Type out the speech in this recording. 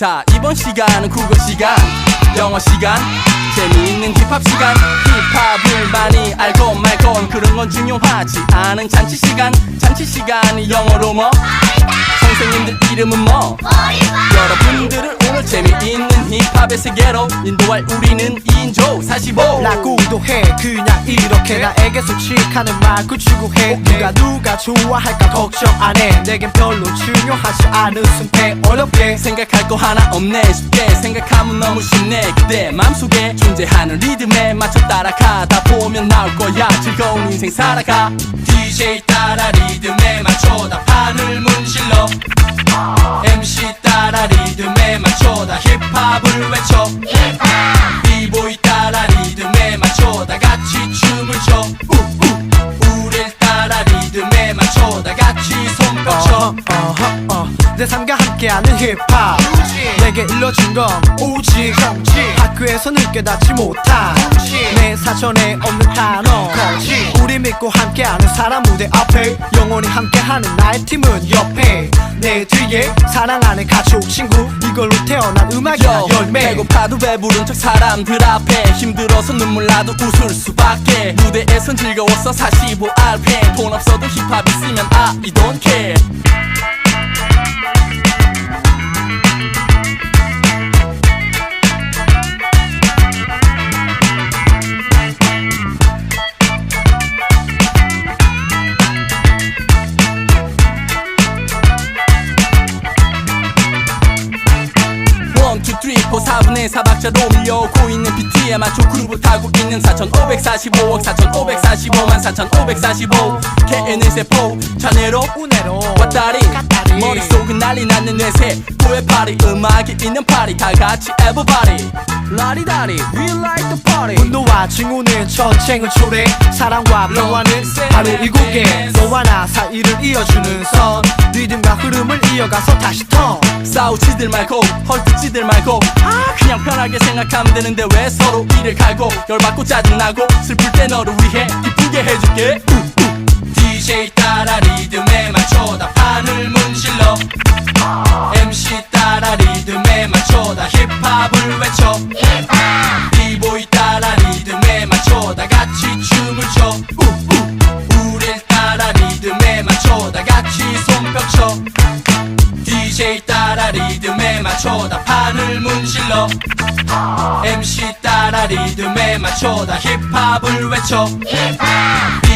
자 이번 시간은 국어 시간 영어 시간 재미있는 힙합 시간 말 건 중요하지 않은 잔치 시간. 잔치 시간이 영어로 뭐? 선생님들 이름은 뭐? 여러분들을 오늘 재미있는 힙합의 세계로 인도할 우리는 2인조 45 라고도 해. 그냥 이렇게 나에게 솔직하는 말고 추구해 누가 누가 좋아할까 걱정 안해. 내겐 별로 중요하지 않은 선택 어렵게. 생각할 거 하나 없네. 쉽게 생각하면 너무 쉽네. 그대 맘속에 존재하는 리듬에 맞춰 따라가다 보면 나올 거야. 즐거운 인생 살아가. DJ 따라 리듬에 맞춰다 판을 문질러. MC 따라 리듬에 맞춰 다 힙합을 외쳐. 비보이 따라 리듬에 맞춰 다 같이 춤을 춰. 우릴 따라 리듬에 맞춰 다 같이 손뼉 쳐. 어허, 어. 내 삶과 함께하는 힙합. 내게 일러준 건 오직 학교에서는 깨닫지 못한 내 사전에 없는 단어. 우리 믿고 함께하는 사람 무대 앞에 영원히 함께하는 나의 팀은 옆에 내 뒤에 사랑하는 가족 친구. 이걸로 태어난 음악이야 요, 열매. 배고파도 배부른 척 사람들 앞에. 힘들어서 눈물 나도 웃을 수밖에. 무대에선 즐거웠어 45RPM 돈 없어도 힙합 있으면 I don't care 원, 투, 쓰리, 포, 4분의 4박자로 밀려오고 있는 BT에 맞춰 그룹을 타고 있는 4,545억 4,545만 4,545 개인의 세포 차례로 운해로. 왔다리. 머릿속은 난리 났는 뇌세. 구의 파리 음악이 있는 파리 다 같이 everybody. 라리다리 we like the party. 분노와 증오는 전쟁을 초래. 사랑과 평화는 바로 이곡에 너와 나사 이를 이어주는 선. 리듬과 흐름을 이어가서 다시 턴 싸우지들 말고 헐뜯지들 말고. 아 그냥 편하게 생각하면 되는데 왜 서로 이를 갈고. 열받고 짜증나고 슬플 때 너를 위해 기쁘게 해줄게. DJ 따라 리듬에 맞춰다 판을 문질러. MC 따라 리듬에 맞춰다 힙합을 외쳐 맞춰다 판을 문질러. MC 따라 리듬에 맞춰다 힙합을 외쳐. 비보